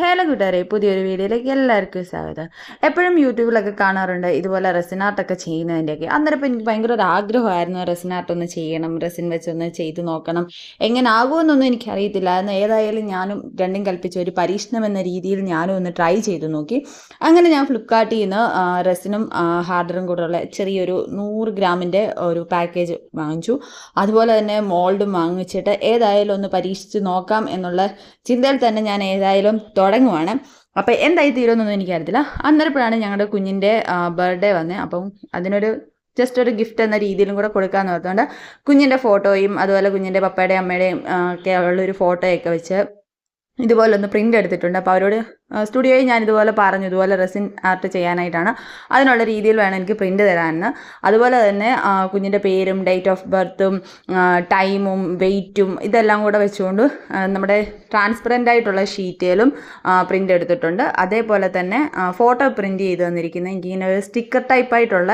Hello കൂട്ടുകാരെ പുതിയൊരു വീഡിയോയിലേക്ക് എല്ലാവർക്കും സ്വാഗതം. എപ്പോഴും യൂട്യൂബിലൊക്കെ കാണാറുണ്ട് ഇതുപോലെ റെസിൻ ആർട്ടൊക്കെ ചെയ്യുന്നതിന്റെയൊക്കെ അന്നേരം ഇപ്പോൾ എനിക്ക് ഭയങ്കര ഒരു ആഗ്രഹമായിരുന്നു റെസിൻ ആർട്ട് ഒന്ന് ചെയ്യണം റെസിൻ വെച്ചൊന്ന് ചെയ്ത് നോക്കണം. എങ്ങനെ ആകുമെന്നൊന്നും എനിക്കറിയത്തില്ലായിരുന്നു ഏതായാലും ഞാനും രണ്ടും കൽപ്പിച്ച ഒരു പരീക്ഷണം എന്ന രീതിയിൽ ഞാനും ഒന്ന് ട്രൈ ചെയ്ത് നോക്കി. അങ്ങനെ ഞാൻ ഫ്ലിപ്കാർട്ടിൽ നിന്ന് റെസിനും ഹാർഡറും കൂടെയുള്ള ചെറിയൊരു നൂറ് ഗ്രാമിന്റെ ഒരു പാക്കേജ് വാങ്ങിച്ചു. അതുപോലെ തന്നെ മോൾഡും വാങ്ങിച്ചിട്ട് ഏതായാലും ഒന്ന് പരീക്ഷിച്ച് നോക്കാം എന്നുള്ള ചിന്തയിൽ തന്നെ ഞാൻ ഏതായാലും തുടങ്ങുവാണ്. അപ്പോൾ എന്തായി തീരുമെന്നൊന്നും എനിക്കറിയത്തില്ല. അന്നേരപ്പോഴാണ് ഞങ്ങളുടെ കുഞ്ഞിന്റെ ബർത്ത്ഡേ വന്നത് അപ്പം അതിനൊരു ജസ്റ്റ് ഒരു ഗിഫ്റ്റ് എന്ന രീതിയിലും കൂടെ കൊടുക്കാമെന്ന് ഓർത്തുകൊണ്ട് കുഞ്ഞിന്റെ ഫോട്ടോയും അതുപോലെ കുഞ്ഞിന്റെ പപ്പയുടെയും അമ്മയുടെയും ഒക്കെ ഉള്ളൊരു ഫോട്ടോയൊക്കെ വെച്ച് ഇതുപോലെ ഒന്ന് പ്രിന്റ് എടുത്തിട്ടുണ്ട്. അപ്പോൾ അവരോട് സ്റ്റുഡിയോയിൽ ഞാൻ ഇതുപോലെ പറഞ്ഞു ഇതുപോലെ റെസിൻ ആർട്ട് ചെയ്യാനായിട്ടാണ്. അതിനുള്ള രീതിയിൽ വേണം എനിക്ക് പ്രിന്റ് തരാമെന്ന് അതുപോലെ തന്നെ കുഞ്ഞിന്റെ പേരും ഡേറ്റ് ഓഫ് ബർത്തും ടൈമും വെയ്റ്റും ഇതെല്ലാം കൂടെ വെച്ചുകൊണ്ട് നമ്മുടെ ട്രാൻസ്പെറന്റ് ആയിട്ടുള്ള ഷീറ്റിലും പ്രിന്റ് എടുത്തിട്ടുണ്ട്. അതേപോലെ തന്നെ ഫോട്ടോ പ്രിന്റ് ചെയ്ത് തന്നിരിക്കുന്നത്. എനിക്കിങ്ങനെ ഒരു സ്റ്റിക്കർ ടൈപ്പായിട്ടുള്ള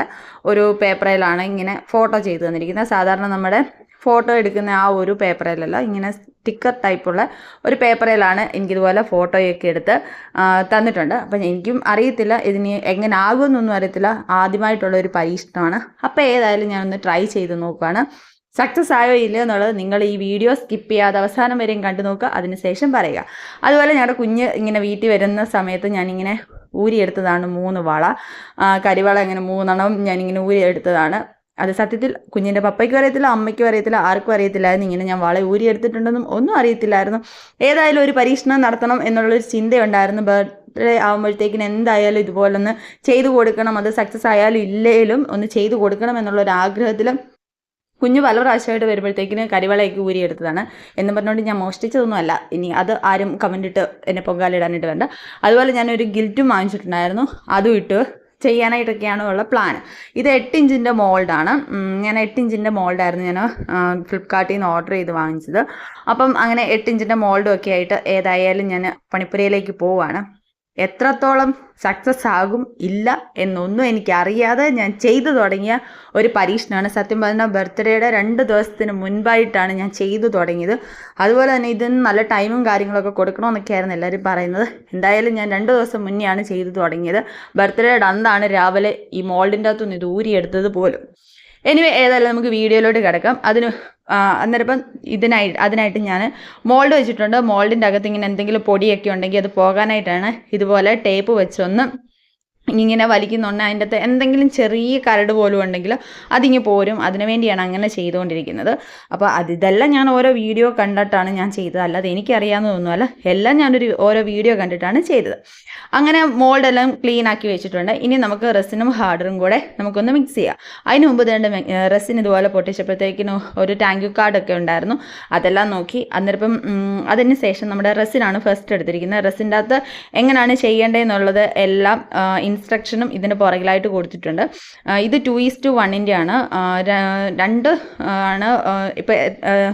ഒരു പേപ്പറിലാണ് ഇങ്ങനെ ഫോട്ടോ ചെയ്ത് തന്നിരിക്കുന്നത്. സാധാരണ നമ്മുടെ ഫോട്ടോ എടുക്കുന്ന ആ ഒരു പേപ്പറിലല്ല ഇങ്ങനെ സ്റ്റിക്കർ ടൈപ്പുള്ള ഒരു പേപ്പറിലാണ് എനിക്കിതുപോലെ ഫോട്ടോയൊക്കെ എടുത്ത് തന്നിട്ടുണ്ട്. അപ്പം എനിക്കും അറിയത്തില്ല ഇതിന് എങ്ങനെ ആകുമെന്നൊന്നും അറിയത്തില്ല. ആദ്യമായിട്ടുള്ള ഒരു പരീക്ഷണമാണ്. അപ്പോൾ ഏതായാലും ഞാനൊന്ന് ട്രൈ ചെയ്ത് നോക്കുകയാണ് സക്സസ് ആയോ ഇല്ലയോ എന്നുള്ളത് നിങ്ങൾ ഈ വീഡിയോ സ്കിപ്പ് ചെയ്യാതെ അവസാനം വരെയും കണ്ടു നോക്കുക. അതിനുശേഷം പറയുക. അതുപോലെ ഞങ്ങളുടെ കുഞ്ഞ് ഇങ്ങനെ വീട്ടിൽ വരുന്ന സമയത്ത് ഞാനിങ്ങനെ ഊരിയെടുത്തതാണ് മൂന്ന് വള. കരിവള ഇങ്ങനെ മൂന്നെണ്ണം ഞാനിങ്ങനെ ഊരിയെടുത്തതാണ്. അത് സത്യത്തിൽ കുഞ്ഞിന്റെ പപ്പയ്ക്കും അറിയത്തില്ല അമ്മയ്ക്കും അറിയത്തില്ല ആർക്കും അറിയത്തില്ലായിരുന്നു ഇങ്ങനെ ഞാൻ വള ഊരിയെടുത്തിട്ടുണ്ടെന്നും ഒന്നും അറിയത്തില്ലായിരുന്നു. ഏതായാലും ഒരു പരീക്ഷണം നടത്തണം എന്നുള്ളൊരു ചിന്തയുണ്ടായിരുന്നു. ബർത്ത്ഡേ ആകുമ്പോഴത്തേക്കിന് എന്തായാലും ഇതുപോലൊന്ന് ചെയ്തു കൊടുക്കണം. അത് സക്സസ് ആയാലും ഇല്ലേലും ഒന്ന് ചെയ്തു കൊടുക്കണം എന്നുള്ളൊരു ആഗ്രഹത്തിൽ കുഞ്ഞു പല പ്രാവശ്യമായിട്ട് വരുമ്പോഴത്തേക്കിന് കരിവളയൊക്കെ ഊരിയെടുത്തതാണ്. എന്ന് പറഞ്ഞുകൊണ്ട് ഞാൻ മോഷ്ടിച്ചതൊന്നുമല്ല. ഇനി അത് ആരും കമന്റ് ഇട്ട് എന്നെ പൊങ്കാലിടാനായിട്ട് വേണ്ട. അതുപോലെ ഞാനൊരു ഗിൽറ്റും വാങ്ങിച്ചിട്ടുണ്ടായിരുന്നു. അതും ഇട്ട്. ചെയ്യാനായിട്ടൊക്കെയാണ് ഉള്ള പ്ലാൻ ഇത് എട്ട് ഇഞ്ചിന്റെ മോൾഡാണ് ഞാൻ എട്ട് ഇഞ്ചിന്റെ മോൾഡായിരുന്നു ഞാൻ ഫ്ലിപ്കാർട്ടിൽ നിന്ന് ഓർഡർ ചെയ്ത് വാങ്ങിച്ചത്. അപ്പം അങ്ങനെ എട്ട് ഇഞ്ചിന്റെ മോൾഡും ഒക്കെ ആയിട്ട് ഏതായാലും ഞാൻ പണിപ്പുരയിലേക്ക് പോവുകയാണ് എത്രത്തോളം സക്സസ് ആകും ഇല്ല എന്നൊന്നും എനിക്കറിയാതെ ഞാൻ ചെയ്തു തുടങ്ങിയ ഒരു പരീക്ഷണമാണ്. സത്യം പറഞ്ഞാൽ ബർത്ത്ഡേയുടെ രണ്ട് ദിവസത്തിന് മുൻപായിട്ടാണ് ഞാൻ ചെയ്തു തുടങ്ങിയത്. അതുപോലെ തന്നെ ഇതിന് നല്ല ടൈമും കാര്യങ്ങളൊക്കെ കൊടുക്കണമെന്നൊക്കെയായിരുന്നു എല്ലാവരും പറയുന്നത്. എന്തായാലും ഞാൻ രണ്ട് ദിവസം മുന്നെയാണ് ചെയ്തു തുടങ്ങിയത്. ബർത്ത്ഡേയുടെ അന്നാണ് രാവിലെ ഈ മോൾഡിന്റെ അകത്തുനിന്ന് ഇത് ഊരിയെടുത്തത് പോലും. എനിവേ ഏതായാലും നമുക്ക് വീഡിയോയിലോട്ട് കിടക്കാം. അതിന് അന്നേരം ഇപ്പം ഇതിനായി അതിനായിട്ട് ഞാൻ മോൾഡ് വെച്ചിട്ടുണ്ട്. മോൾഡിന്റെ അകത്ത് ഇങ്ങനെ എന്തെങ്കിലും പൊടിയൊക്കെ ഉണ്ടെങ്കിൽ അത് പോകാനായിട്ടാണ് ഇതുപോലെ ടേപ്പ് വെച്ചൊന്ന് ഇങ്ങനെ വലിക്കുന്നുണ്ട്. അതിന്റെ അകത്ത് എന്തെങ്കിലും ചെറിയ കരട് പോലും ഉണ്ടെങ്കിൽ അതിങ്ങ് പോരും. അതിനു വേണ്ടിയാണ് അങ്ങനെ ചെയ്തുകൊണ്ടിരിക്കുന്നത്. അപ്പോൾ അതിതെല്ലാം ഞാൻ ഓരോ വീഡിയോ കണ്ടിട്ടാണ് ഞാൻ ചെയ്തത്. അല്ലാതെ എനിക്കറിയാവുന്നതൊന്നുമല്ല എല്ലാം ഞാനൊരു ഓരോ വീഡിയോ കണ്ടിട്ടാണ് ചെയ്തത്. അങ്ങനെ മോൾഡെല്ലാം ക്ലീൻ ആക്കി വെച്ചിട്ടുണ്ട്. ഇനി നമുക്ക് റെസിനും ഹാർഡറും കൂടെ നമുക്കൊന്ന് മിക്സ് ചെയ്യാം. അതിന് മുമ്പ് രണ്ട് റെസിൻ ഇതുപോലെ പൊട്ടിച്ചപ്പോഴത്തേക്കിനും ഒരു ടാങ്ക് കാർഡൊക്കെ ഉണ്ടായിരുന്നു. അതെല്ലാം നോക്കി. അന്നേരപ്പം അതിന് ശേഷം നമ്മുടെ റെസിനാണ് ഫസ്റ്റ് എടുത്തിരിക്കുന്നത്. റെസിന്റെ അകത്ത് എങ്ങനെയാണ് ചെയ്യേണ്ടതെന്നുള്ളത് എല്ലാം ഇൻസ്ട്രക്ഷനും ഇതിന് പുറകിലായിട്ട് കൊടുത്തിട്ടുണ്ട്. ഇത് ടു ഈസ് ടു വണ്ണിന്റെ ആണ്. രണ്ട് ആണ് ഇപ്പോൾ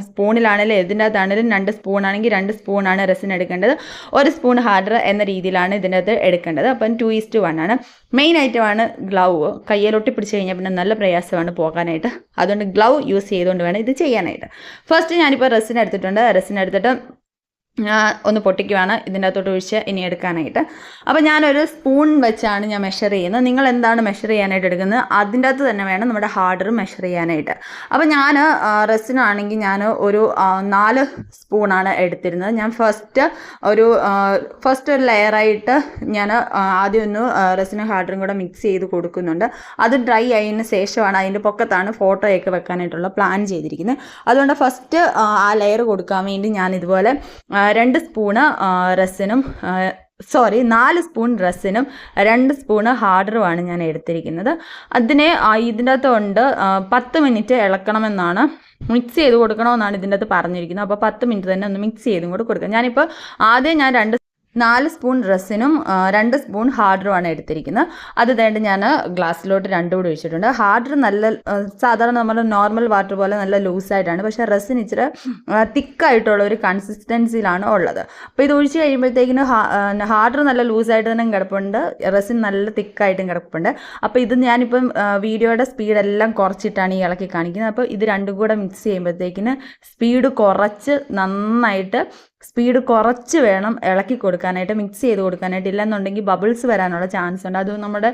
സ്പൂണിലാണെങ്കിലും ഇതിന്റെ അകത്താണെങ്കിലും രണ്ട് സ്പൂൺ ആണെങ്കിൽ രണ്ട് സ്പൂണാണ് റെസിൻ എടുക്കേണ്ടത്. ഒരു സ്പൂൺ ഹാർഡർ എന്ന രീതിയിലാണ് ഇതിന്റെ അകത്ത് എടുക്കേണ്ടത്. അപ്പം ടു ഈസ് ടു വൺ ആണ്. മെയിൻ ഐറ്റമാണ് ഗ്ലൗ കയ്യിലൊട്ടി പിടിച്ച് കഴിഞ്ഞാൽ പിന്നെ നല്ല പ്രയാസമാണ് പോകാനായിട്ട്. അതുകൊണ്ട് ഗ്ലൗ യൂസ് ചെയ്തുകൊണ്ട് വേണം ഇത് ചെയ്യാനായിട്ട്. ഫസ്റ്റ് ഞാനിപ്പോൾ റെസിൻ എടുത്തിട്ടുണ്ട്. റെസിൻ എടുത്തിട്ട് ഒന്ന് പൊട്ടിക്കുവാണ്. ഇതിന്റെ അകത്തോട്ട് ഒഴിച്ച് ഇനി എടുക്കാനായിട്ട്. അപ്പോൾ ഞാനൊരു സ്പൂൺ വെച്ചാണ് ഞാൻ മെഷർ ചെയ്യുന്നത്. നിങ്ങൾ എന്താണ് മെഷർ ചെയ്യാനായിട്ട് എടുക്കുന്നത്? അതിന്റെ അകത്ത് തന്നെ വേണം നമ്മുടെ ഹാർഡർ മെഷർ ചെയ്യാനായിട്ട്. അപ്പോൾ ഞാൻ റെസിനാണെങ്കിൽ ഞാൻ ഒരു നാല് സ്പൂണാണ് എടുത്തിരുന്നത്. ഞാൻ ഫസ്റ്റ് ഒരു ഫസ്റ്റ് ഒരു ലെയറായിട്ട് ഞാൻ ആദ്യം ഒന്ന് റെസിനും ഹാർഡറും കൂടെ മിക്സ് ചെയ്ത് കൊടുക്കുന്നുണ്ട്. അത് ഡ്രൈ ആയതിന് ശേഷമാണ് അതിന്റെ പൊക്കത്താണ് ഫോട്ടോയൊക്കെ വെക്കാനായിട്ടുള്ള പ്ലാൻ ചെയ്തിരിക്കുന്നത്. അതുകൊണ്ട് ഫസ്റ്റ് ആ ലെയർ കൊടുക്കാൻ വേണ്ടി ഞാൻ ഇതുപോലെ രണ്ട് സ്പൂണ് റസിനും സോറി നാല് സ്പൂൺ റസിനും രണ്ട് സ്പൂണ് ഹാർഡറുമാണ് ഞാൻ എടുത്തിരിക്കുന്നത്. അതിനെ ഇതിന്റെ അകത്തുകൊണ്ട് പത്ത് മിനിറ്റ് ഇളക്കണമെന്നാണ് മിക്സ് ചെയ്ത് കൊടുക്കണമെന്നാണ് ഇതിന്റെ അകത്ത് പറഞ്ഞിരിക്കുന്നത്. അപ്പോൾ പത്ത് മിനിറ്റ് തന്നെ ഒന്ന് മിക്സ് ചെയ്തും കൂടെ കൊടുക്കുക ഞാനിപ്പോൾ ആദ്യം ഞാൻ രണ്ട് നാല് സ്പൂൺ റസിനും രണ്ട് സ്പൂൺ ഹാർഡറുമാണ് എടുത്തിരിക്കുന്നത്. അത് വേണ്ടി ഞാൻ ഗ്ലാസ്സിലോട്ട് രണ്ടും കൂടി ഒഴിച്ചിട്ടുണ്ട്. ഹാർഡർ നല്ല സാധാരണ നമ്മൾ നോർമൽ വാട്ടർ പോലെ നല്ല ലൂസായിട്ടാണ് പക്ഷേ റസിന് ഇച്ചിരി തിക്കായിട്ടുള്ള ഒരു കൺസിസ്റ്റൻസിയിലാണ് ഉള്ളത്. അപ്പോൾ ഇത് ഒഴിച്ച് കഴിയുമ്പോഴത്തേക്കിന് ഹാർഡർ നല്ല ലൂസായിട്ട് തന്നെ കിടപ്പുണ്ട് റസിൻ നല്ല തിക്കായിട്ടും കിടപ്പുണ്ട്. അപ്പോൾ ഇത് ഞാനിപ്പം വീഡിയോയുടെ സ്പീഡെല്ലാം കുറച്ചിട്ടാണ് ഈ ഇളക്കി കാണിക്കുന്നത്. അപ്പോൾ ഇത് രണ്ടും കൂടെ മിക്സ് ചെയ്യുമ്പോഴത്തേക്കിന് സ്പീഡ് കുറച്ച് നന്നായിട്ട് സ്പീഡ് കുറച്ച് വേണം ഇളക്കി കൊടുക്കാനായിട്ട് മിക്സ് ചെയ്ത് കൊടുക്കാനായിട്ട്. ഇല്ലെന്നുണ്ടെങ്കിൽ ബബിൾസ് വരാനുള്ള ചാൻസ് ഉണ്ട്. അത് നമ്മുടെ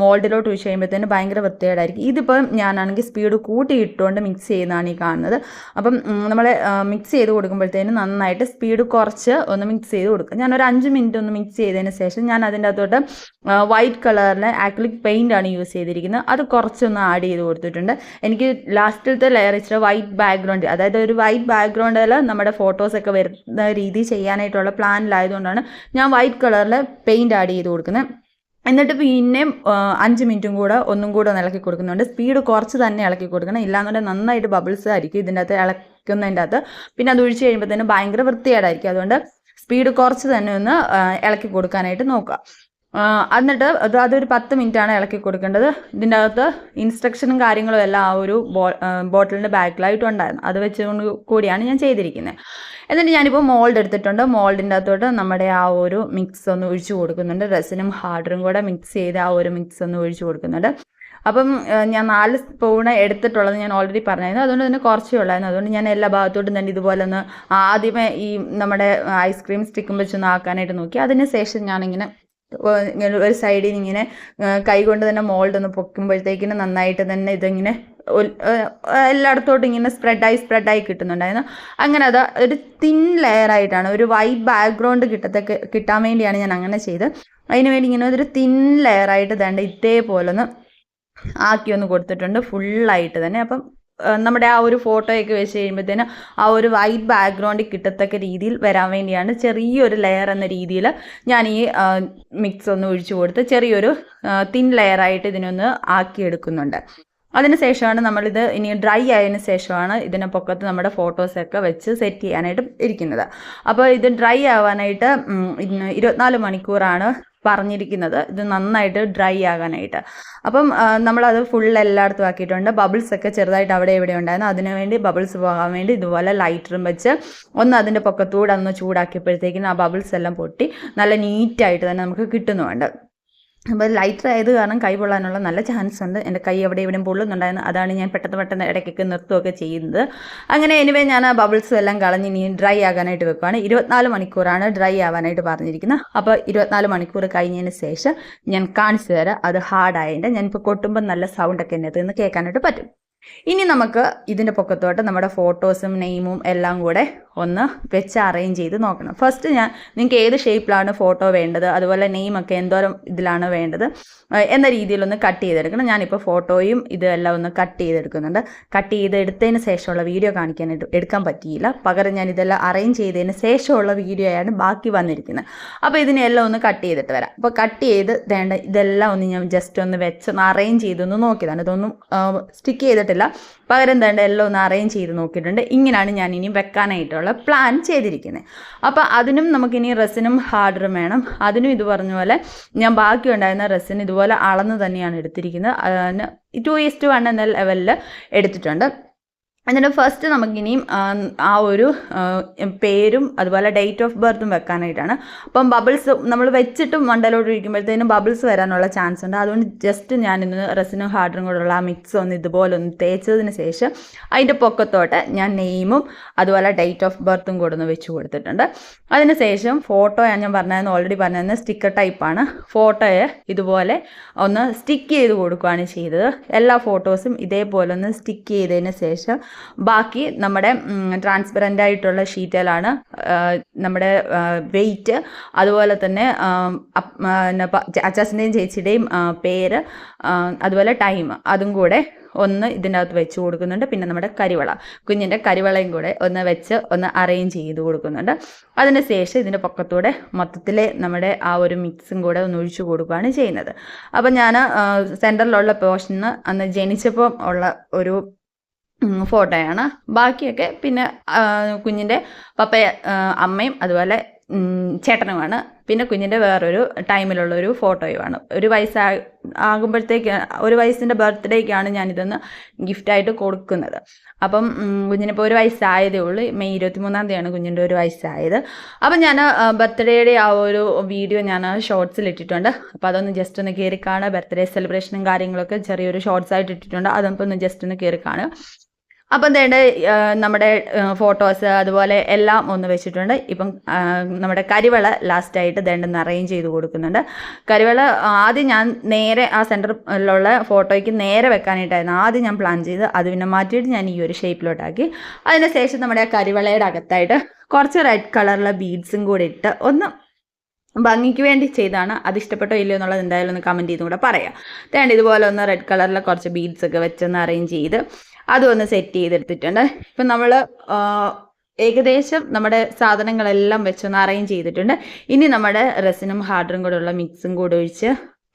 മോൾഡിലോട്ട് യൂസ് ചെയ്യുമ്പോഴത്തേന് ഭയങ്കര വൃത്തികേടായിരിക്കും. ഇതിപ്പം ഞാനാണെങ്കിൽ സ്പീഡ് കൂട്ടിയിട്ടുകൊണ്ട് മിക്സ് ചെയ്യുന്നതാണ് ഈ കാണുന്നത്. അപ്പം നമ്മൾ മിക്സ് ചെയ്ത് കൊടുക്കുമ്പോഴത്തേന് നന്നായിട്ട് സ്പീഡ് കുറച്ച് ഒന്ന് മിക്സ് ചെയ്ത് കൊടുക്കുക. ഞാനൊരു അഞ്ച് മിനിറ്റ് ഒന്ന് മിക്സ് ചെയ്തതിന് ശേഷം ഞാൻ അതിന്റെ അകത്തോട്ട് വൈറ്റ് കളറിലെ ആക്രിലിക് പെയിന്റ് ആണ് യൂസ് ചെയ്തിരിക്കുന്നത്. അത് കുറച്ചൊന്ന് ആഡ് ചെയ്ത് കൊടുത്തിട്ടുണ്ട്. എനിക്ക് ലാസ്റ്റിലത്തെ ലെയർ ഇച്ചിരി വൈറ്റ് ബാക്ക്ഗ്രൗണ്ട് അതായത് ഒരു വൈറ്റ് ബാക്ക്ഗ്രൗണ്ടിൽ നമ്മുടെ ഫോട്ടോസൊക്കെ വരുന്ന രീതി ചെയ്യാനായിട്ടുള്ള പ്ലാനിലായതുകൊണ്ടാണ് ഞാൻ വൈറ്റ് കളറിൽ പെയിന്റ് ആഡ് ചെയ്ത് കൊടുക്കുന്നത്. എന്നിട്ട് പിന്നെയും അഞ്ച് മിനിറ്റും കൂടെ ഒന്നും കൂടെ ഒന്ന് ഇളക്കി കൊടുക്കുന്നുണ്ട്. സ്പീഡ് കുറച്ച് തന്നെ ഇളക്കി കൊടുക്കണം. ഇല്ലാന്നുണ്ടെങ്കിൽ നന്നായിട്ട് ബബിൾസ് ആയിരിക്കും ഇതിന്റെ അകത്ത് ഇളക്കുന്നതിന്റെ അകത്ത്. പിന്നെ അത് ഒഴിച്ച് കഴിയുമ്പോൾ തന്നെ ഭയങ്കര വൃത്തികേടായിരിക്കും. അതുകൊണ്ട് സ്പീഡ് കുറച്ച് തന്നെ ഒന്ന് ഇളക്കി കൊടുക്കാനായിട്ട് നോക്കുക. എന്നിട്ട് അത് അതൊരു പത്ത് മിനിറ്റാണ് ഇളക്കി കൊടുക്കേണ്ടത്. ഇതിന്റെ അകത്ത് ഇൻസ്ട്രക്ഷനും കാര്യങ്ങളും എല്ലാം ആ ഒരു ബോ ബോട്ടിലിന്റെ ബാക്കിലായിട്ട് ഉണ്ടായിരുന്നു. അത് വെച്ചുകൊണ്ട് കൂടിയാണ് ഞാൻ ചെയ്തിരിക്കുന്നത് എന്നിട്ട് ഞാനിപ്പോൾ മോൾഡ് എടുത്തിട്ടുണ്ട്. മോൾഡിന്റെ അകത്തോട്ട് നമ്മുടെ ആ ഒരു മിക്സ് ഒന്ന് ഒഴിച്ചു കൊടുക്കുന്നുണ്ട്. റെസിനും ഹാർഡറും കൂടെ മിക്സ് ചെയ്ത് ആ ഒരു മിക്സ് ഒന്ന് ഒഴിച്ചു കൊടുക്കുന്നുണ്ട്. അപ്പം ഞാൻ നാല് സ്പൂണ് എടുത്തിട്ടുള്ളത് ഞാൻ ഓൾറെഡി പറഞ്ഞായിരുന്നു. അതുകൊണ്ട് തന്നെ കുറച്ചേ ഉള്ളായിരുന്നു. അതുകൊണ്ട് ഞാൻ എല്ലാ ഭാഗത്തോട്ടും തന്നെ ഇതുപോലെ ഒന്ന് ആദ്യമേ ഈ നമ്മുടെ ഐസ്ക്രീം സ്റ്റിക്കും വെച്ചൊന്ന് ആക്കാനായിട്ട് നോക്കി. അതിന് ശേഷം ഞാനിങ്ങനെ ഒരു സൈഡിൽ ഇങ്ങനെ കൈ കൊണ്ട് തന്നെ മോൾഡ് ഒന്ന് പൊക്കുമ്പോഴത്തേക്കിന് നന്നായിട്ട് തന്നെ ഇതിങ്ങനെ എല്ലായിടത്തോട്ടും ഇങ്ങനെ സ്പ്രെഡായി സ്പ്രെഡായി കിട്ടുന്നുണ്ടായിരുന്നു. അങ്ങനെ അത് ഒരു തിൻ ലെയർ ആയിട്ടാണ് ഒരു വൈറ്റ് ബാക്ക്ഗ്രൗണ്ട് കിട്ടത്തക്ക കിട്ടാൻ വേണ്ടിയാണ് ഞാൻ അങ്ങനെ ചെയ്ത് അതിന് വേണ്ടി ഇങ്ങനെ ഒരു തിൻ ലെയർ ആയിട്ട് തേണ്ട ഇതേപോലെ ഒന്ന് ആക്കി ഒന്ന് കൊടുത്തിട്ടുണ്ട് ഫുള്ളായിട്ട് തന്നെ. അപ്പം നമ്മുടെ ആ ഒരു ഫോട്ടോയൊക്കെ വെച്ച് കഴിയുമ്പോഴത്തേന് ആ ഒരു വൈറ്റ് ബാക്ക്ഗ്രൗണ്ടിൽ കിട്ടത്തക്ക രീതിയിൽ വരാൻ വേണ്ടിയാണ് ചെറിയൊരു ലെയർ എന്ന രീതിയിൽ ഞാൻ ഈ മിക്സ് ഒന്ന് ഒഴിച്ചു കൊടുത്ത് ചെറിയൊരു തിൻ ലെയറായിട്ട് ഇതിനൊന്ന് ആക്കിയെടുക്കുന്നുണ്ട്. അതിനുശേഷമാണ് നമ്മളിത് ഇനി ഡ്രൈ ആയതിനു ശേഷമാണ് ഇതിനെ പൊക്കത്ത് നമ്മുടെ ഫോട്ടോസൊക്കെ വെച്ച് സെറ്റ് ചെയ്യാനായിട്ട് ഇരിക്കുന്നത്. അപ്പോൾ ഇത് ഡ്രൈ ആവാനായിട്ട് ഇരുപത്തിനാല് മണിക്കൂറാണ് പറഞ്ഞിരിക്കുന്നത്. ഇത് നന്നായിട്ട് ഡ്രൈ ആകാനായിട്ട്. അപ്പം നമ്മളത് ഫുൾ എല്ലായിടത്തും ആക്കിയിട്ടുണ്ട്. ബബിൾസ് ഒക്കെ ചെറുതായിട്ട് അവിടെ എവിടെ ഉണ്ടായിരുന്നു. അതിനു വേണ്ടി ബബിൾസ് പോകാൻ വേണ്ടി ഇതുപോലെ ലൈറ്ററും വെച്ച് ഒന്ന് അതിന്റെ പൊക്കത്തൂടെ ഒന്ന് ചൂടാക്കിയപ്പോഴത്തേക്കിനും ആ ബബിൾസ് എല്ലാം പൊട്ടി. നല്ല നീറ്റായിട്ട് തന്നെ നമുക്ക് കിട്ടുന്നുണ്ട്. അപ്പോൾ ലൈറ്റർ ആയത് കാരണം കൈ പൊള്ളാനുള്ള നല്ല ചാൻസ് ഉണ്ട്. എന്റെ കൈ എവിടെ എവിടെയും പൊള്ളുന്നുണ്ടായിരുന്നു. അതാണ് ഞാൻ പെട്ടെന്ന് പെട്ടെന്ന് ഇടയ്ക്കൊക്കെ നിർത്തുകയൊക്കെ ചെയ്യുന്നത്. അങ്ങനെ എനിവേ ഞാൻ ആ ബബിൾസ് എല്ലാം കളഞ്ഞ് ഇനി ഡ്രൈ ആകാനായിട്ട് വെക്കുവാണ്. ഇരുപത്തിനാല് മണിക്കൂറാണ് ഡ്രൈ ആവാനായിട്ട് പറഞ്ഞിരിക്കുന്നത്. അപ്പോൾ ഇരുപത്തിനാല് മണിക്കൂർ കഴിഞ്ഞതിന് ശേഷം ഞാൻ കാണിച്ചു തരാം. അത് ഹാർഡായതിന്റെ ഞാനിപ്പോൾ കൊട്ടുമ്പോൾ നല്ല സൗണ്ടൊക്കെ എന്റെ നിന്ന് കേൾക്കാനായിട്ട് പറ്റും. ഇനി നമുക്ക് ഇതിന്റെ പൊക്കത്തോട്ട് നമ്മുടെ ഫോട്ടോസും നെയിമും എല്ലാം കൂടെ ഒന്ന് വെച്ച് അറേഞ്ച് ചെയ്ത് നോക്കണം. ഫസ്റ്റ് ഞാൻ നിങ്ങൾക്ക് ഏത് ഷേപ്പിലാണ് ഫോട്ടോ വേണ്ടത് അതുപോലെ നെയിമൊക്കെ എന്തോരം ഇതിലാണ് വേണ്ടത് എന്ന രീതിയിലൊന്ന് കട്ട് ചെയ്തെടുക്കണം. ഞാനിപ്പോൾ ഫോട്ടോയും ഇതെല്ലാം ഒന്ന് കട്ട് ചെയ്തെടുക്കുന്നുണ്ട്. കട്ട് ചെയ്തെടുത്തതിന് ശേഷമുള്ള വീഡിയോ കാണിക്കാനായിട്ട് എടുക്കാൻ പറ്റിയില്ല. പകരം ഞാൻ ഇതെല്ലാം അറേഞ്ച് ചെയ്തതിന് ശേഷമുള്ള വീഡിയോ ആണ് ബാക്കി വന്നിരിക്കുന്നത്. അപ്പോൾ ഇതിനെല്ലാം ഒന്ന് കട്ട് ചെയ്തിട്ട് വരാം. അപ്പോൾ കട്ട് ചെയ്ത് വേണ്ട ഇതെല്ലാം ഒന്ന് ഞാൻ ജസ്റ്റ് ഒന്ന് വെച്ച് ഒന്ന് അറേഞ്ച് ചെയ്തൊന്ന് നോക്കിയതാണ്. ഇതൊന്നും സ്റ്റിക്ക് ചെയ്തിട്ടില്ല പകരം തേണ്ട എല്ലാം ഒന്ന് അറേഞ്ച് ചെയ്ത് നോക്കിയിട്ടുണ്ട്. ഇങ്ങനെയാണ് ഞാൻ ഇനി വെക്കാനായിട്ടുള്ള പ്ലാൻ ചെയ്തിരിക്കുന്നത്. അപ്പോൾ അതിനും നമുക്കിനി റെസിനും ഹാർഡറും വേണം. അതിനും ഇത് പറഞ്ഞ പോലെ ഞാൻ ബാക്കി ഉണ്ടായിരുന്ന റെസിന് ഇതുപോലെ അളന്ന് തന്നെയാണ് എടുത്തിരിക്കുന്നത്. ടു ഈസ്റ്റ് വൺ എന്ന ലെവലിൽ എടുത്തിട്ടുണ്ട്. എന്നിട്ട് ഫസ്റ്റ് നമുക്കിനിയും ആ ഒരു പേരും അതുപോലെ ഡേറ്റ് ഓഫ് ബർത്തും വെക്കാനായിട്ടാണ്. അപ്പം ബബിൾസ് നമ്മൾ വെച്ചിട്ട് മണ്ടലോട്ട് ഇരിക്കുമ്പോഴത്തേനും ബബിൾസ് വരാനുള്ള ചാൻസ് ഉണ്ട്. അതുകൊണ്ട് ജസ്റ്റ് ഞാനിന്ന് റെസിനും ഹാർഡറും കൂടെയുള്ള ആ മിക്സ് ഒന്ന് ഇതുപോലെ ഒന്ന് തേച്ചതിന് ശേഷം അതിന്റെ പൊക്കത്തോട്ട് ഞാൻ നെയിമും അതുപോലെ ഡേറ്റ് ഓഫ് ബർത്തും കൂടെ ഒന്ന് വെച്ച് കൊടുത്തിട്ടുണ്ട്. അതിനുശേഷം ശേഷം ഫോട്ടോ ഞാൻ പറഞ്ഞതെന്ന് ഓൾറെഡി പറഞ്ഞതെന്ന് സ്റ്റിക്കർ ടൈപ്പാണ് ഫോട്ടോയെ ഇതുപോലെ ഒന്ന് സ്റ്റിക്ക് ചെയ്ത് കൊടുക്കുകയാണ് ചെയ്തത്. എല്ലാ ഫോട്ടോസും ഇതേപോലെ ഒന്ന് സ്റ്റിക്ക് ചെയ്തതിന് ശേഷം ബാക്കി നമ്മുടെ ട്രാൻസ്പെറന്റ് ആയിട്ടുള്ള ഷീറ്റിലാണ് നമ്മുടെ വെയിറ്റ് അതുപോലെ തന്നെ അച്ചാസിന്റെയും ചേച്ചിയുടെയും പേര് അതുപോലെ ടൈം അതും കൂടെ ഒന്ന് ഇതിനകത്ത് വെച്ച് കൊടുക്കുന്നുണ്ട്. പിന്നെ നമ്മുടെ കരിവള കുഞ്ഞിന്റെ കരിവളയും കൂടെ ഒന്ന് വെച്ച് ഒന്ന് അറേഞ്ച് ചെയ്ത് കൊടുക്കുന്നുണ്ട്. അതിന് ശേഷം ഇതിന്റെ പൊക്കത്തൂടെ മൊത്തത്തിലെ നമ്മുടെ ആ ഒരു മിക്സും കൂടെ ഒന്ന് ഒഴിച്ചു കൊടുക്കുകയാണ് ചെയ്യുന്നത്. അപ്പം ഞാൻ സെന്ററിലുള്ള പോർഷന് അന്ന് ജനിച്ചപ്പോൾ ഉള്ള ഒരു ഫോട്ടോയാണ്. ബാക്കിയൊക്കെ പിന്നെ കുഞ്ഞിന്റെ പപ്പ അമ്മയും അതുപോലെ ചേട്ടനുമാണ്. പിന്നെ കുഞ്ഞിന്റെ വേറൊരു ടൈമിലുള്ള ഒരു ഫോട്ടോയുമാണ്. ഒരു വയസ്സാ ആകുമ്പോഴത്തേക്ക് ഒരു വയസ്സിന്റെ ബർത്ത്ഡേക്കാണ് ഞാനിതൊന്ന് ഗിഫ്റ്റായിട്ട് കൊടുക്കുന്നത്. അപ്പം കുഞ്ഞിനിപ്പോൾ ഒരു വയസ്സായതേ ഉള്ളൂ. മെയ് ഇരുപത്തി മൂന്നാം തീയതിയാണ് കുഞ്ഞിന്റെ ഒരു വയസ്സായത്. അപ്പം ഞാൻ ബർത്ത്ഡേയുടെ ആ ഒരു വീഡിയോ ഞാൻ ഷോർട്സിൽ ഇട്ടിട്ടുണ്ട് അപ്പോൾ അതൊന്ന് ജസ്റ്റ് ഒന്ന് കയറി കാണുക ബർത്ത്ഡേ സെലിബ്രേഷനും കാര്യങ്ങളൊക്കെ ചെറിയൊരു ഷോർട്സ് ആയിട്ട് ഇട്ടിട്ടുണ്ട് അതൊക്കെ ഒന്ന് ജസ്റ്റ് ഒന്ന് കയറി കാണുക അപ്പം വേണ്ട നമ്മുടെ ഫോട്ടോസ് അതുപോലെ എല്ലാം ഒന്ന് വെച്ചിട്ടുണ്ട്. ഇപ്പം നമ്മുടെ കരിവള ലാസ്റ്റായിട്ട് ദേണ്ടെന്ന് അറേഞ്ച് ചെയ്ത് കൊടുക്കുന്നുണ്ട്. കരിവള ആദ്യം ഞാൻ നേരെ ആ സെന്ററിലുള്ള ഫോട്ടോയ്ക്ക് നേരെ വെക്കാനായിട്ടായിരുന്നു ആദ്യം ഞാൻ പ്ലാൻ ചെയ്ത് അത് പിന്നെ മാറ്റിയിട്ട് ഞാൻ ഈ ഒരു ഷേപ്പിലോട്ടാക്കി. അതിന് ശേഷം നമ്മുടെ ആ കരിവളയുടെ അകത്തായിട്ട് കുറച്ച് റെഡ് കളറിലെ ബീഡ്സും കൂടി ഇട്ട് ഒന്ന് ഭംഗിക്ക് വേണ്ടി ചെയ്താണ്. അത് ഇഷ്ടപ്പെട്ടോ ഇല്ലയോ എന്നുള്ളത് എന്തായാലും ഒന്ന് കമന്റ് ചെയ്തും കൂടെ പറയാം. തേണ്ട ഇതുപോലെ ഒന്ന് റെഡ് കളറിലെ കുറച്ച് ബീഡ്സ് ഒക്കെ വെച്ചൊന്ന് അറേഞ്ച് ചെയ്ത് അതും സെറ്റ് ചെയ്തെടുത്തിട്ടുണ്ട്. ഇപ്പം നമ്മൾ ഏകദേശം നമ്മുടെ സാധനങ്ങളെല്ലാം വെച്ചൊന്ന് അറേഞ്ച് ചെയ്തിട്ടുണ്ട്. ഇനി നമ്മുടെ റെസിനും ഹാർഡറും കൂടെ ഉള്ള മിക്സും കൂടെ ഒഴിച്ച്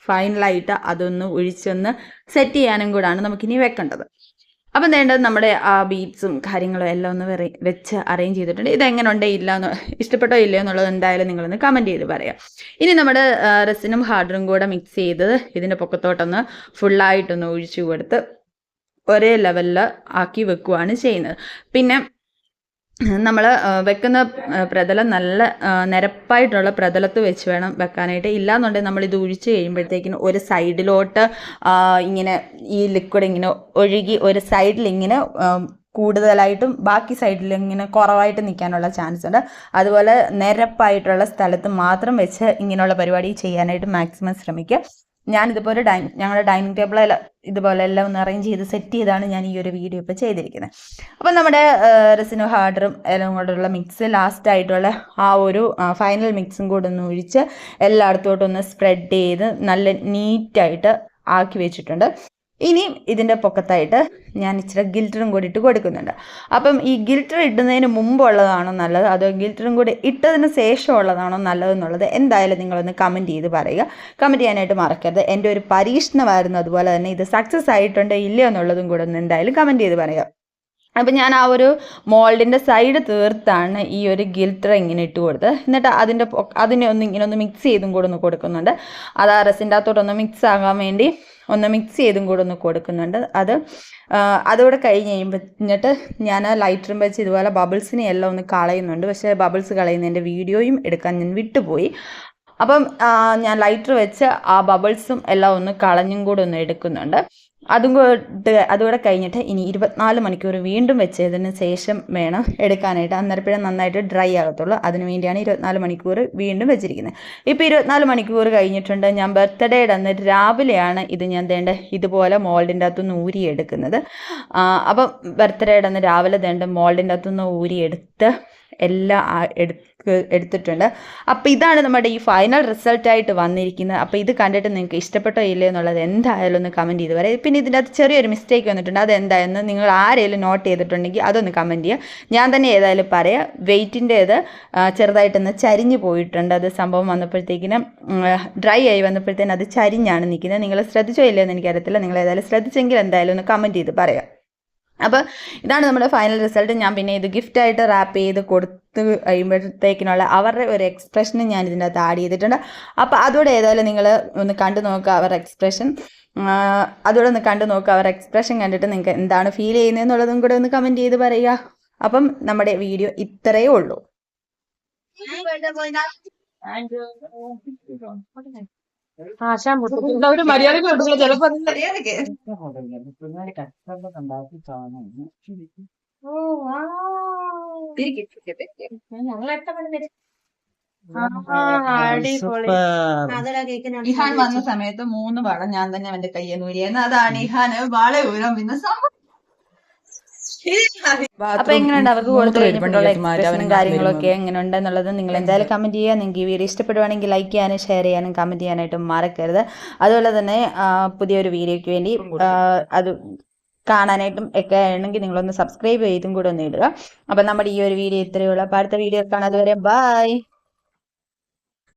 ഫൈനലായിട്ട് അതൊന്ന് ഒഴിച്ചൊന്ന് സെറ്റ് ചെയ്യാനും കൂടാണ് നമുക്കിനി വെക്കേണ്ടത്. അപ്പം വേണ്ടത് നമ്മുടെ ആ ബീറ്റ്സും കാര്യങ്ങളും എല്ലാം ഒന്ന് വെറി വെച്ച് അറേഞ്ച് ചെയ്തിട്ടുണ്ട്. ഇതെങ്ങനെ ഉണ്ടേ ഇല്ല എന്ന് ഇഷ്ടപ്പെട്ടോ ഇല്ലയോ എന്നുള്ളത് എന്തായാലും നിങ്ങളൊന്ന് കമന്റ് ചെയ്ത് പറയാം. ഇനി നമ്മുടെ റെസിനും ഹാർഡറും കൂടെ മിക്സ് ചെയ്ത് ഇതിന്റെ പൊക്കത്തോട്ടൊന്ന് ഫുള്ളായിട്ടൊന്ന് ഒഴിച്ചു കൊടുത്ത് ഒരേ ലെവലിൽ ആക്കി വെക്കുകയാണ് ചെയ്യുന്നത്. പിന്നെ നമ്മൾ വെക്കുന്ന പ്രതലം നല്ല നിരപ്പായിട്ടുള്ള പ്രതലത്ത് വെച്ച് വേണം വെക്കാനായിട്ട്. ഇല്ലാന്നുണ്ടെങ്കിൽ നമ്മൾ ഇത് ഒഴിച്ച് കഴിയുമ്പോഴത്തേക്കിന് ഒരു സൈഡിലോട്ട് ഇങ്ങനെ ഈ ലിക്വിഡ് ഇങ്ങനെ ഒഴുകി ഒരു സൈഡിൽ ഇങ്ങനെ കൂടുതലായിട്ടും ബാക്കി സൈഡിൽ ഇങ്ങനെ കുറവായിട്ട് നിൽക്കാനുള്ള ചാൻസ് ഉണ്ട്. അതുപോലെ നിരപ്പായിട്ടുള്ള സ്ഥലത്ത് മാത്രം വെച്ച് ഇങ്ങനെയുള്ള പരിപാടി ചെയ്യാനായിട്ട് മാക്സിമം ശ്രമിക്കുക. ഞാനിതുപോലെ ഡൈ ഞങ്ങളുടെ ഡൈനിങ് ടേബിളിൽ ഇതുപോലെ എല്ലാം ഒന്ന് അറേഞ്ച് ചെയ്ത് സെറ്റ് ചെയ്താണ് ഞാൻ ഈ ഒരു വീഡിയോ ഇപ്പോൾ ചെയ്തിരിക്കുന്നത് അപ്പം നമ്മുടെ റെസിനോ ഹാർഡറും എല്ലാം കൂടെയുള്ള മിക്സ് ലാസ്റ്റ് ആയിട്ടുള്ള ആ ഒരു ഫൈനൽ മിക്സും കൂടെ ഒന്ന് ഒഴിച്ച് എല്ലായിടത്തോട്ടും ഒന്ന് സ്പ്രെഡ് ചെയ്ത് നല്ല നീറ്റായിട്ട് ആക്കി വെച്ചിട്ടുണ്ട്. ഇനി ഇതിന്റെ പൊക്കത്തായിട്ട് ഞാൻ ഇച്ചിരി ഗിൽറ്ററും കൂടി ഇട്ട് കൊടുക്കുന്നുണ്ട്. അപ്പം ഈ ഗിൽറ്റർ ഇടുന്നതിന് മുമ്പുള്ളതാണോ നല്ലത്? അതോ ഗിൽറ്ററും കൂടി ഇട്ടതിന് ശേഷമുള്ളതാണോ നല്ലതെന്നുള്ളത് എന്തായാലും നിങ്ങളൊന്ന് കമന്റ് ചെയ്ത് പറയുക. കമന്റ് ചെയ്യാനായിട്ട് മറക്കരുത്. എന്റെ ഒരു പരീക്ഷണമായിരുന്നു അതുപോലെ തന്നെ ഇത് സക്സസ് ആയിട്ടുണ്ടോ ഇല്ലയോ എന്നുള്ളതും കൂടെ ഒന്ന് എന്തായാലും കമന്റ് ചെയ്ത് പറയുക. അപ്പം ഞാൻ ആ ഒരു മോൾഡിന്റെ സൈഡ് തീർത്താണ് ഈ ഒരു ഗിൽറ്റർ ഇങ്ങനെ ഇട്ട് കൊടുത്തത്. എന്നിട്ട് അതിന്റെ അതിനെ ഒന്ന് ഇങ്ങനെ ഒന്ന് മിക്സ് ചെയ്തും കൂടെ ഒന്ന് കൊടുക്കുന്നുണ്ട്. അത് ആ റസിന്റെ അകത്തോട്ടൊന്ന് മിക്സ് ആകാൻ വേണ്ടി ഒന്ന് മിക്സ് ചെയ്തും കൂടെ ഒന്ന് കൊടുക്കുന്നുണ്ട്. അത് അതോടെ കഴിഞ്ഞ് കഴിഞ്ഞിട്ട് ഞാൻ ലൈറ്ററും വെച്ച് ഇതുപോലെ ബബിൾസിനെ എല്ലാം ഒന്ന് കളയുന്നുണ്ട്. പക്ഷേ ബബിൾസ് കളയുന്നതിന്റെ വീഡിയോയും എടുക്കാൻ ഞാൻ വിട്ടുപോയി. അപ്പം ഞാൻ ലൈറ്റർ വെച്ച് ആ ബബിൾസും എല്ലാം ഒന്ന് കളഞ്ഞും കൂടെ ഒന്ന് എടുക്കുന്നുണ്ട്. അതും കൂടെ അതുകൂടെ കഴിഞ്ഞിട്ട് ഇനി ഇരുപത്തിനാല് മണിക്കൂർ വീണ്ടും വെച്ചതിന് ശേഷം വേണം എടുക്കാനായിട്ട്. അന്നേരപ്പോഴേ നന്നായിട്ട് ഡ്രൈ ആകത്തുള്ളൂ. അതിന് വേണ്ടിയാണ് ഇരുപത്തിനാല് മണിക്കൂർ വീണ്ടും വെച്ചിരിക്കുന്നത്. ഇപ്പോൾ ഇരുപത്തിനാല് മണിക്കൂർ കഴിഞ്ഞിട്ടുണ്ട്. ഞാൻ ബർത്ത്ഡേയുടെ അന്ന് രാവിലെയാണ് ഇത് ഞാൻ തേണ്ട ഇതുപോലെ മോൾഡിന്റെ അകത്തുനിന്ന് ഊരിയെടുക്കുന്നത്. അപ്പം ബർത്ത്ഡേയുടെ അന്ന് രാവിലെ തേണ്ട മോൾഡിന്റെ അകത്തുനിന്ന് ഊരിയെടുത്ത് എല്ലാ എടുത്ത് എടുത്തിട്ടുണ്ട്. അപ്പോൾ ഇതാണ് നമ്മുടെ ഈ ഫൈനൽ റിസൾട്ടായിട്ട് വന്നിരിക്കുന്നത്. അപ്പോൾ ഇത് കണ്ടിട്ട് നിങ്ങൾക്ക് ഇഷ്ടപ്പെട്ടോ ഇല്ലയോ എന്നുള്ളത് എന്തായാലും ഒന്ന് കമന്റ് ചെയ്ത് പറയാം. പിന്നെ ഇതിന്റെ അകത്ത് ചെറിയൊരു മിസ്റ്റേക്ക് വന്നിട്ടുണ്ട്. അത് എന്തായെന്ന് നിങ്ങൾ ആരെങ്കിലും നോട്ട് ചെയ്തിട്ടുണ്ടെങ്കിൽ അതൊന്ന് കമന്റ് ചെയ്യുക ഞാൻ തന്നെ ഏതായാലും പറയാം. വെയിറ്റിന്റേത് ചെറുതായിട്ടൊന്ന് ചരിഞ്ഞ് പോയിട്ടുണ്ട്. അത് സംഭവം വന്നപ്പോഴത്തേക്കിനും ഡ്രൈ ആയി വന്നപ്പോഴത്തേനും അത് ചരിഞ്ഞാണ് നിൽക്കുന്നത്. നിങ്ങൾ ശ്രദ്ധിച്ചോ ഇല്ലയോ എന്ന് എനിക്കറിയത്തില്ല. നിങ്ങൾ ഏതായാലും ശ്രദ്ധിച്ചെങ്കിൽ എന്തായാലും ഒന്ന് കമന്റ് ചെയ്ത് പറയാം. അപ്പോൾ ഇതാണ് നമ്മുടെ ഫൈനൽ റിസൾട്ട് ഞാൻ പിന്നെ ഇത് ഗിഫ്റ്റ് ആയിട്ട് റാപ്പ് ചെയ്ത് കൊടുത്ത് കഴിയുമ്പോഴത്തേക്കിനുള്ള അവരുടെ ഒരു എക്സ്പ്രഷനും ഞാൻ ഇതിന്റെ അകത്ത് ആഡ് ചെയ്തിട്ടുണ്ട്. അപ്പോൾ അതോടെ ഏതായാലും നിങ്ങൾ ഒന്ന് കണ്ടു നോക്കുക അവരുടെ എക്സ്പ്രഷൻ അതോടെ ഒന്ന് കണ്ടു നോക്കുക അവരുടെ എക്സ്പ്രഷൻ കണ്ടിട്ട് നിങ്ങൾക്ക് എന്താണ് ഫീൽ ചെയ്യുന്നതെന്നുള്ളതും കൂടെ ഒന്ന് കമന്റ് ചെയ്ത് പറയുക. അപ്പം നമ്മുടെ വീഡിയോ ഇത്രയേ ഉള്ളൂ. ആശാൻ ഒരു കൊടുക്കില്ല ചിലപ്പോ ഇഹാൻ വന്ന സമയത്ത് മൂന്ന് വള ഞാൻ തന്നെ അവന്റെ കയ്യിൽ ഊരിയെന്ന് അതാണ് ഇഹാന് വള ഊരം പിന്നെ സംഭവം അപ്പൊ എങ്ങനെയുണ്ട്? അവർക്ക് കൊടുത്തു കഴിഞ്ഞിട്ടുള്ള എക്സ്പ്രഷനും കാര്യങ്ങളൊക്കെ എങ്ങനെയുണ്ട് എന്നുള്ളത് നിങ്ങൾ എന്തായാലും കമന്റ് ചെയ്യുക. നിങ്ങൾക്ക് ഈ വീഡിയോ ഇഷ്ടപ്പെടുവാണെങ്കിൽ ലൈക്ക് ചെയ്യാനും ഷെയർ ചെയ്യാനും കമന്റ് ചെയ്യാനായിട്ടും മറക്കരുത്. അതുപോലെ തന്നെ പുതിയൊരു വീഡിയോയ്ക്ക് വേണ്ടി അത് കാണാനായിട്ടും ഒക്കെ ആണെങ്കിൽ നിങ്ങളൊന്ന് സബ്സ്ക്രൈബ് ചെയ്തും കൂടെ ഒന്ന് ഇടുക. അപ്പൊ നമ്മുടെ ഈ ഒരു വീഡിയോ ഇത്രയുള്ള അപ്പൊ അടുത്ത വീഡിയോ കാണാതെ വരെ ബൈ